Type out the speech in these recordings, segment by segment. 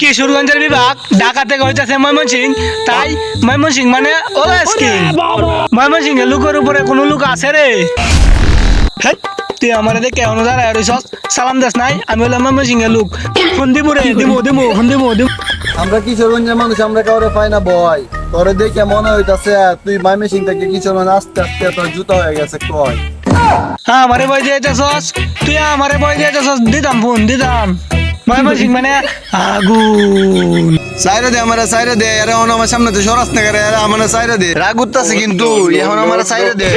কিশোরগঞ্জের বিভাগ ঢাকা থেকে হইতেছে ময়মনসিং। তাই ময়মনসিং মানে অলওয়েজ কিং ময়মনসিং এর লুকের উপরে কোনো লুক আছে রে। তুই আমার দেখে দাঁড়ায় রইছস। সালাম দাস নাই আমি হলাম ময়মনসিং এর লুক। ফোন দিব রে দিমু দিমু ফোন দিমু দিমু আমরা কিশোরগঞ্জের মানুষ আমরা কাউরে পাই না বয়। তোরে দেখে মনে হইতাছে তুই মাইমে সিং থেকে কিশোরগঞ্জ আস্তে আস্তে তোর জুতা হয়ে গেছে কয়। হ্যাঁ আমারে বই দিয়েছস তুই আমারে বই দিয়েছস দিতাম ফোন দিতাম। ময়মনসিং মানে আগুন। সাইরে দে আমার সাইরে দে। এরা এখন আমার সামনে তো সরাস না করে এরা আমার সাইরে দে। রাগ উঠতাছে কিন্তু এখন আমার সাইরে দে।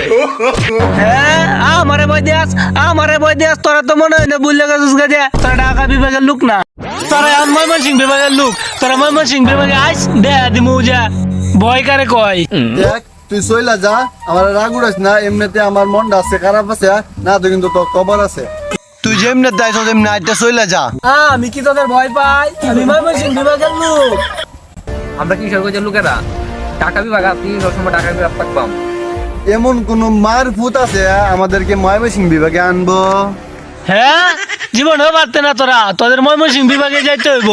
হ্যাঁ আমারে বই দিয়াস আমারে বই দিয়াস তোরা তো মনে হয় না বুঝলে গেছিস গেছে তোরা ঢাকা বিভাগের লোক না। তোরা এখন ময়মনসিং বিভাগের লোক তোরা ময়মনসিং বিভাগে আইস দে দিমু যা ভয় কারে কয়। দেখ তুই সইলা যা আমার রাগ উড়াস না এমনিতে আমার মনটা আছে খারাপ আছে না তো কিন্তু তোর খবর আছে। তুই যেমনে দাইছ যেমনে আইটা সইলা যা। আমি কি তোদের ভয় পাই? আমি ময়মনসিং বিভাগের লোক। আমরা কি কিশোরগঞ্জের লোকেরা? ঢাকা বিভাগ আপনি সবসময় ঢাকা বিভাগ থাকবাম এমন কোন মার ভূত আছে আমাদেরকে ময়মনসিং বিভাগে আনব। হ্যাঁ? জীবন জীবনেও পারতে না তোরা। তোদের ময়মনসিং বিভাগে যাইতে হইব।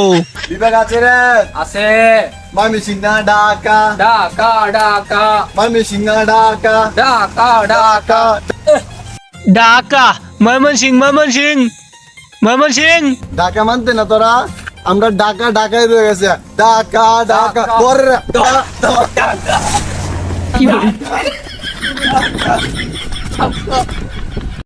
বিভাগ আছে রে। আছে। ময়মনসিং না ঢাকা। ঢাকা ঢাকা। ময়মনসিং না ঢাকা। ঢাকা ঢাকা। ঢাকা। ময়মনসিং ময়মনসিং ময়মনসিং ঢাকা মানতে না তোরা? আমরা ঢাকা ঢাকায় রয়ে গেছে। ঢাকা ঢাকা পরে রে। ঢাকা।